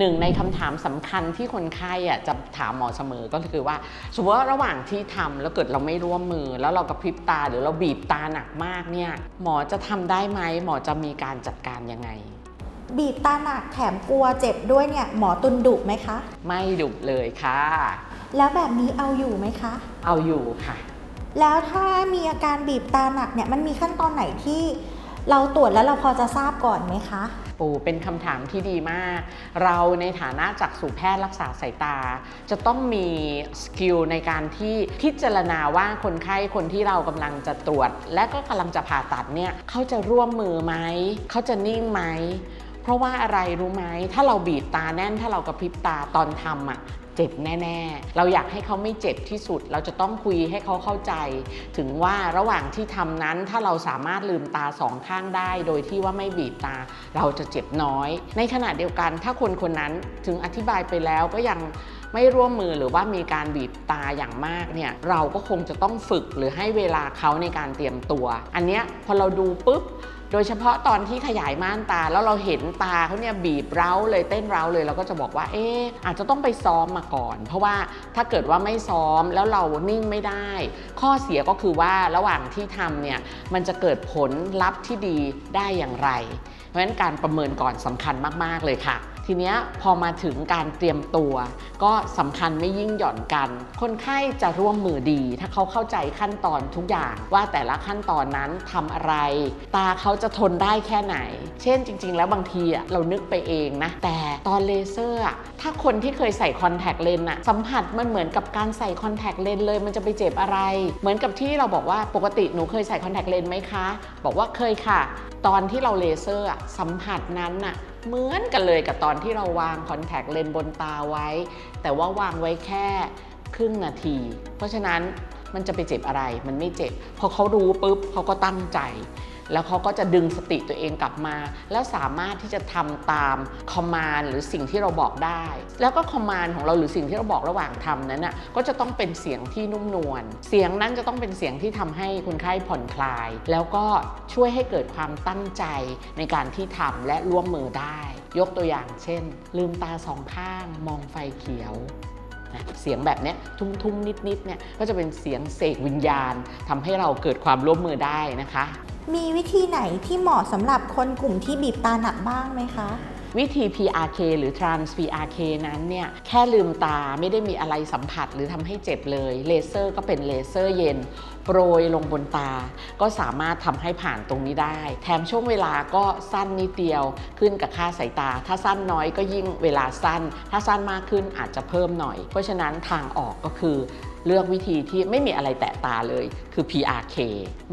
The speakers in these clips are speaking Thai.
หนึ่งในคำถามสำคัญที่คนไข้อะจะถามหมอเสมอก็คือว่า สมมติว่าระหว่างที่ทำแล้วเกิดเราไม่ร่วมมือ แล้วเรากระพริบตาหรือเราบีบตาหนักมากเนี่ยหมอจะทำได้ไหมหมอจะมีการจัดการยังไงบีบตาหนักแถมกลัวเจ็บด้วยเนี่ยหมอตุนดุไหมคะ ไม่ดุเลยค่ะ แล้วแบบนี้เอาอยู่ไหมคะ เอาอยู่ค่ะ แล้วถ้ามีอาการบีบตาหนักเนี่ยมันมีขั้นตอนไหนที่ เราตรวจแล้วเราพอจะทราบก่อนไหมคะโอ้เป็นคำถามที่ดีมาก เราในฐานะจักษุแพทย์รักษาสายตา จะต้องมีสกิลในการที่พิจารณาว่าคนไข้คนที่เรากำลังจะตรวจ และก็กำลังจะผ่าตัดเนี่ยเขาจะร่วมมือไหมเขาจะนิ่งไหมเพราะว่าอะไรรู้ไหมถ้าเราบีบตาแน่นถ้าเรากระพริบตาตอนทำอะ เจ็บแน่ๆ เราอยากให้เขาไม่เจ็บที่สุด เราจะต้องคุยให้เขาเข้าใจ ถึงว่าระหว่างที่ทำนั้นถ้าเราสามารถลืมตาสองข้างได้ โดยที่ว่าไม่บีบตา เราจะเจ็บน้อย ในขณะเดียวกันถ้าคนคนนั้นถึงอธิบายไปแล้วก็ยังไม่ร่วมมือหรือว่ามีการบีบตาอย่างมากเนี่ยเราก็คงจะต้องฝึกหรือให้เวลาเขาในการเตรียมตัว อันเนี้ยพอเราดูปุ๊บ โดยเฉพาะตอนที่ขยายม่านตาแล้วเราเห็นตาเขาเนี่ยบีบเร้าเลยเต้นเร้าเลยเราก็จะบอกว่าเอ๊อาจจะต้องไปซ้อมมาก่อน เพราะว่าถ้าเกิดว่าไม่ซ้อมแล้วเรานิ่งไม่ได้ ข้อเสียก็คือว่าระหว่างที่ทำเนี่ยมันจะเกิดผลลัพธ์ที่ดีได้อย่างไร เพราะฉะนั้นการประเมินก่อนสำคัญมาก ๆ เลยค่ะ ทีเนี้ยพอมาถึงการเตรียมตัว ก็สำคัญไม่ยิ่งหย่อนกัน คนไข้จะร่วมมือดี ถ้าเขาเข้าใจขั้นตอนทุกอย่าง ว่าแต่ละขั้นตอนนั้นทำอะไร ตาเขาจะทนได้แค่ไหน เช่นจริง ๆ แล้วบางทีเรานึกไปเองนะ แต่ตอนเลเซอร์ถ้าคนที่เคยใส่คอนแทคเลนส์อะสัมผัสมันเหมือนกับการใส่คอนแทคเลนส์เลย มันจะไปเจ็บอะไร เหมือนกับที่เราบอกว่าปกติหนูเคยใส่คอนแทคเลนส์ไหมคะ บอกว่าเคยค่ะตอนที่เราเลเซอร์อะสัมผัสนั้นน่ะเหมือนกันเลยกับตอนที่เราวางคอนแทคเลนส์บนตาไว้ แต่ว่าวางไว้แค่ครึ่งนาที เพราะฉะนั้นมันจะไปเจ็บอะไรมันไม่เจ็บพอเขารู้ปุ๊บเขาก็ตั้งใจ แล้วเขาก็จะดึงสติตัวเองกลับมา แล้วสามารถที่จะทำตามคอมมานหรือสิ่งที่เราบอกได้ แล้วก็คอมมานของเราหรือสิ่งที่เราบอกระหว่างทำนั้นน่ะก็จะต้องเป็นเสียงที่นุ่มนวลเสียงนั้นจะต้องเป็นเสียงที่ทำให้คนไข้ผ่อนคลาย แล้วก็ช่วยให้เกิดความตั้งใจในการที่ทำและร่วมมือได้ ยกตัวอย่างเช่น ลืมตาสองข้างมองไฟเขียวนะเสียงแบบนี้ทุ่มๆนิดๆเนี่ยก็จะเป็นเสียงเสกวิญญาณทำให้เราเกิดความร่วมมือได้นะคะ มีวิธีไหนที่เหมาะสำหรับคนกลุ่มที่บีบตาหนักบ้างไหมคะ วิธี PRK หรือ Trans PRK นั้นเนี่ยแค่ลืมตาไม่ได้มีอะไรสัมผัสหรือทำให้เจ็บเลย เลเซอร์ก็เป็นเลเซอร์เย็น โปรยลงบนตา ก็สามารถทำให้ผ่านตรงนี้ได้ แถมช่วงเวลาก็สั้นนิดเดียวขึ้นกับค่าสายตา ถ้าสั้นน้อยก็ยิ่งเวลาสั้น ถ้าสั้นมากขึ้นอาจจะเพิ่มหน่อย เพราะฉะนั้นทางออกก็คือ เลือกวิธีที่ไม่มีอะไรแตะตาเลย คือ PRK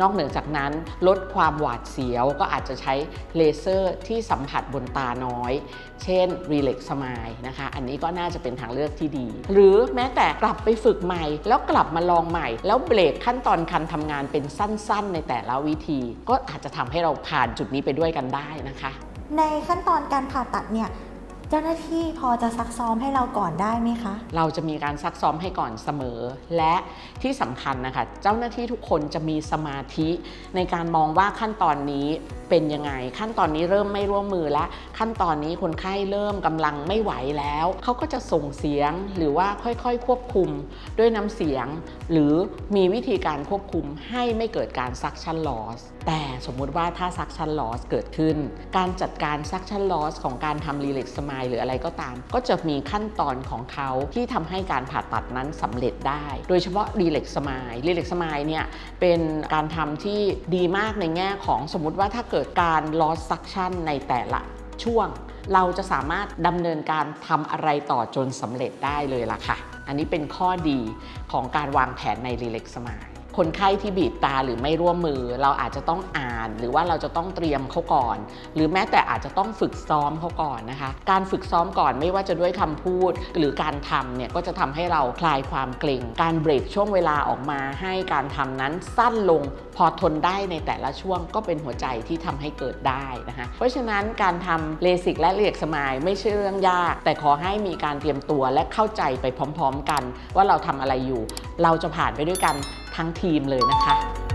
นอกเหนือจากนั้นลดความหวาดเสียวก็อาจจะใช้เลเซอร์ที่สัมผัสบนตาน้อย เช่น Relax Smile นะคะ อันนี้ก็น่าจะเป็นทางเลือกที่ดี หรือแม้แต่กลับไปฝึกใหม่ แล้วกลับมาลองใหม่ แล้วเบรกขั้นตอนการทำงานเป็นสั้นๆ ในแต่ละวิธี ก็อาจจะทำให้เราผ่านจุดนี้ไปด้วยกันได้นะคะ ในขั้นตอนการผ่าตัดเนี่ย เจ้าหน้าที่พอจะซักซ้อมให้เราก่อนได้ไหมคะ เราจะมีการซักซ้อมให้ก่อนเสมอ และที่สำคัญนะคะ เจ้าหน้าที่ทุกคนจะมีสมาธิในการมองว่าขั้นตอนนี้เป็นยังไง ขั้นตอนนี้เริ่มไม่ร่วมมือและขั้นตอนนี้คนไข้เริ่มกำลังไม่ไหวแล้ว เขาก็จะส่งเสียงหรือว่าค่อยๆ ควบคุมด้วยน้ำเสียง หรือมีวิธีการควบคุมให้ไม่เกิดการ suction loss แต่สมมุติว่าถ้า suction loss เกิดขึ้น การจัดการ suction loss ของการทำ relax smile หรืออะไรก็ตาม ก็จะมีขั้นตอนของเขาที่ทำให้การผ่าตัดนั้นสำเร็จได้ โดยเฉพาะ relax smile relax smile เนี่ยเป็นการทำที่ดีมากในแง่ของสมมุติว่าถ้าเกิดการ loss suction ในแต่ละช่วง เราจะสามารถดำเนินการทำอะไรต่อจนสำเร็จได้เลยล่ะค่ะ อันนี้เป็นข้อดีของการวางแผนใน relax smile คนไข้ที่บีบตาหรือไม่ร่วมมือ เราอาจจะต้องอ่าน หรือว่าเราจะต้องเตรียมเขาก่อน หรือแม้แต่อาจจะต้องฝึกซ้อมเขาก่อนนะคะ การฝึกซ้อมก่อนไม่ว่าจะด้วยคำพูด หรือการทำเนี่ยก็จะทำให้เราคลายความเกรงการเบรกช่วงเวลาออกมาให้การทำนั้นสั้นลงพอทนได้ในแต่ละช่วงก็เป็นหัวใจที่ทำให้เกิดได้นะคะ เพราะฉะนั้นการทำเลสิกและเรียกสมายไม่ใช่เรื่องยาก แต่ขอให้มีการเตรียมตัวและเข้าใจไปพร้อม ๆ กัน ว่าเราทำอะไรอยู่ เราจะผ่านไปด้วยกัน ทั้งทีมเลยนะคะ